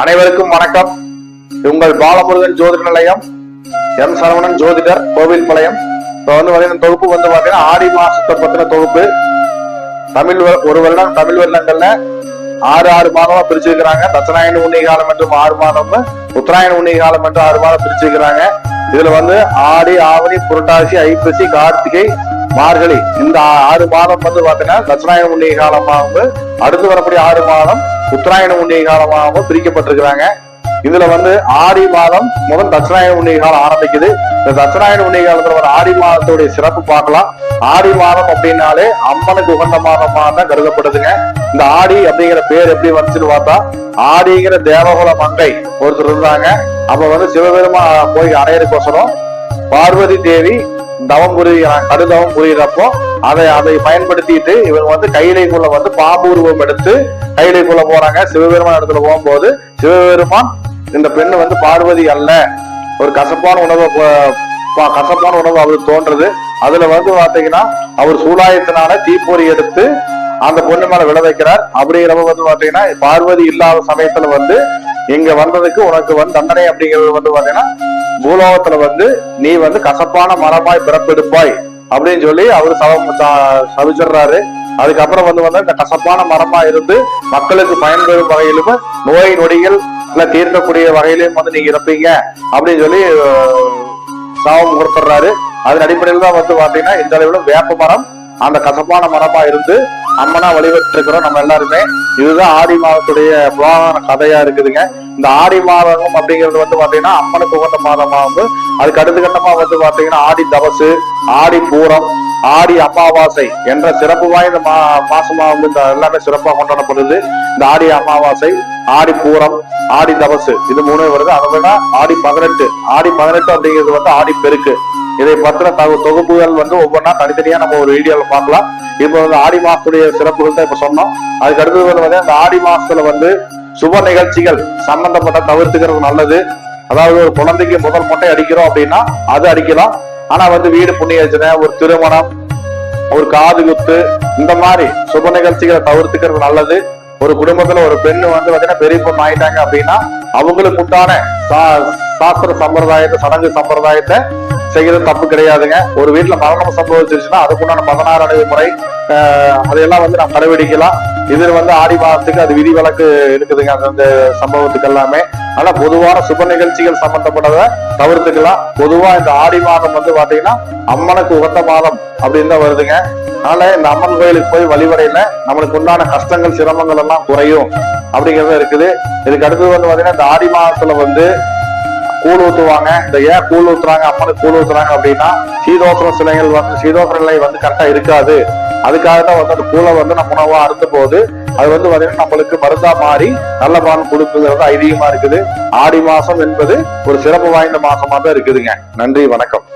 அனைவருக்கும் வணக்கம். உங்கள் பாலமுருகன் ஜோதிட நிலையம். எம் சரவணன் ஜோதிடர் கோவில் பாளையம். இப்போ வந்து பார்த்தீங்கன்னா தொகுப்பு வந்து பாத்தீங்கன்னா ஆடி மாசத்தை பத்தின தொகுப்பு. தமிழ் ஒரு வருடம் தமிழ் வருடங்கள்ல ஆறு ஆறு மாதமா பிரிச்சிருக்கிறாங்க. தட்சநாயன உண்ணி காலம் என்றும் ஆறு மாதம் உத்தராயண உண்ணி காலம் என்றும் ஆறு மாதம் பிரிச்சிருக்கிறாங்க. இதுல வந்து ஆடி ஆவணி புரட்டாசி ஐப்பசி கார்த்திகை மார்கழி இந்த ஆறு மாதம் வந்து பாத்தீங்கன்னா தட்சிணாயன உண்ணி காலமாக அடுத்து வரக்கூடிய ஆறு மாதம் உத்தராயண உண்ணி காலமாகவும் பிரிக்கப்பட்டிருக்கிறாங்க. இதுல வந்து ஆடி மாதம் முதல் தட்சிணாயன உண்ணிய காலம் ஆரம்பிக்குது. இந்த தட்சிணாயன உண்ணி காலத்துல வர ஆடி மாதத்துடைய சிறப்பு பார்க்கலாம். ஆடி மாதம் அப்படின்னாலே அம்மனுக்கு உகந்த மாதமா தான் கருதப்படுதுங்க. இந்த ஆடி அப்படிங்கிற பேர் எப்படி வந்துச்சுன்னு பார்த்தா ஆடிங்கிற தேவகுல மங்கை ஒருத்தர் இருந்தாங்க. அப்ப வந்து சிவபெருமா போய் அடையறதுக்கோசரம் பார்வதி தேவி தவம் புரிகிறாங்க கடுதவம் புரிகிறப்போ அதை அதை பயன்படுத்திட்டு இவங்க வந்து கையிலைக்குள்ள வந்து பாபூர்வம் எடுத்து கையிலைக்குள்ள போறாங்க. சிவபெருமான் இடத்துல போகும்போது சிவபெருமான் இந்த பெண்ணு வந்து பார்வதி அல்ல. ஒரு கசப்பான உணவை கசப்பான உணவு அவருக்கு தோன்றது. அதுல வந்து பாத்தீங்கன்னா அவர் சூலாயத்தினால தீப்பொறி எடுத்து அந்த பொண்ணு மேல விழ வைக்கிறார். அப்படிங்கிறப்ப வந்து பாத்தீங்கன்னா பார்வதி இல்லாத சமயத்துல வந்து இங்க வந்ததுக்கு உனக்கு வந்து தண்டனை அப்படிங்கிறது வந்து பாத்தீங்கன்னா பூலோகத்துல வந்து நீ வந்து கசப்பான மரமாய் பிறப்பெடுப்பாய் அப்படின்னு சொல்லி அவரு சவ சவிச்சிடுறாரு. சபிச்சிடுறாரு அதுக்கப்புறம் வந்து வந்து இந்த கசப்பான மரமா இருந்து மக்களுக்கு பயன்பெறும் வகையிலும் நோய் நொடிகள் எல்லாம் தீர்க்கக்கூடிய வகையிலும் வந்து நீங்க இருப்பீங்க அப்படின்னு சொல்லி சாபம் கொடுத்துடுறாரு அதன் அடிப்படையில் தான் வந்து பாத்தீங்கன்னா இந்த அளவில் வேப்ப மரம் அந்த கசப்பான மரமா இருந்து அம்மனா வழிபட்டிருக்கிறோம் நம்ம எல்லாருமே. இதுதான் ஆடி மாதத்துடைய புராண கதையா இருக்குதுங்க. இந்த ஆடி மாதம் அப்படிங்கிறது வந்து பாத்தீங்கன்னா அம்மனுக்கு உகந்த வந்து அதுக்கு அடுத்த கட்டமா வந்து பாத்தீங்கன்னா ஆடி தவசு ஆடி பூரம் ஆடி அமாவாசை என்ற சிறப்பு வாய்ந்த மா மாசமா வந்து இந்த எல்லாமே சிறப்பாக கொண்டாடப்படுது. இந்த ஆடி அமாவாசை ஆடி பூரம் ஆடி தவசு இது மூணு வருது. அதை விட ஆடி பதினெட்டு ஆடி பதினெட்டு அப்படிங்கிறது வந்து ஆடி பெருக்கு. இதை பத்தின தகு தொகுப்புகள் வந்து ஒவ்வொன்றா தனித்தனியா நம்ம ஒரு வீடியோல பார்க்கலாம். இப்போ வந்து ஆடி மாசத்துடைய சிறப்புகள் தான் இப்ப சொன்னோம். அதுக்கு அடுத்தது வந்து இந்த ஆடி மாசத்துல வந்து சுப நிகழ்ச்சிகள் சம்பந்தப்பட்ட தவிர்த்துக்கிறது நல்லது. அதாவது ஒரு குழந்தைக்கு முதல் மொட்டை அடிக்கிறோம் அப்படின்னா அது அடிக்கலாம். ஆனா வந்து வீடு புண்ணியர்ச்சனை ஒரு திருமணம் ஒரு காது குத்து இந்த மாதிரி சுப நிகழ்ச்சிகளை தவிர்த்துக்கிறது நல்லது. ஒரு குடும்பத்துல ஒரு பெண்ணு வந்து பாத்தீங்கன்னா பெரிய பொண்ணு ஆயிட்டாங்க அப்படின்னா அவங்களுக்கு உண்டான சா- சாஸ்திர சம்பிரதாயத்தை சடங்கு சம்பிரதாயத்தை செய்யறது தப்பு கிடையாதுங்க. ஒரு வீட்டுல மரணம் சம்பவிச்சிருச்சுன்னா அதுக்குண்டான பதினாறு அணுகுமுறை முறை அதையெல்லாம் வந்து நம்ம கடைபிடிக்கலாம். இது வந்து ஆடி மாதத்துக்கு அது விதி விலக்கு இருக்குதுங்க. அந்தந்த அந்த சம்பவத்துக்கு எல்லாமே. ஆனா பொதுவான சுப நிகழ்ச்சிகள் சம்பந்தப்பட்டதை தவிர்த்துக்கலாம். பொதுவா இந்த ஆடி மாதம் வந்து பாத்தீங்கன்னா அம்மனுக்கு உகந்த மாதம் அப்படின்னு தான் வருதுங்க. அதனால இந்த அம்மன் கோயிலுக்கு போய் வழிவடையில நம்மளுக்கு உண்டான கஷ்டங்கள் சிரமங்கள் எல்லாம் குறையும் அப்படிங்கறது இருக்குது. இதுக்கு அடுத்தது வந்து பாத்தீங்கன்னா இந்த ஆடி மாதத்துல வந்து கூழ் ஊத்துவாங்க. இந்த ஏன் கூழ் ஊத்துறாங்க? அம்மனுக்கு கூழ் ஊத்துறாங்க அப்படின்னா சீதோசன சிலைகள் வந்து சீதோசன நிலை வந்து கரெக்டா இருக்காது. அதுக்காக தான் வந்து அந்த கூழை வந்து நம்ம உணவா அறுத்த போது அது வந்து பார்த்தீங்கன்னா நம்மளுக்கு மருந்தா மாறி நல்ல பலன் கொடுக்குங்கிறது ஐதீகமா இருக்குது. ஆடி மாசம் என்பது ஒரு சிறப்பு வாய்ந்த மாசமா தான் இருக்குதுங்க. நன்றி வணக்கம்.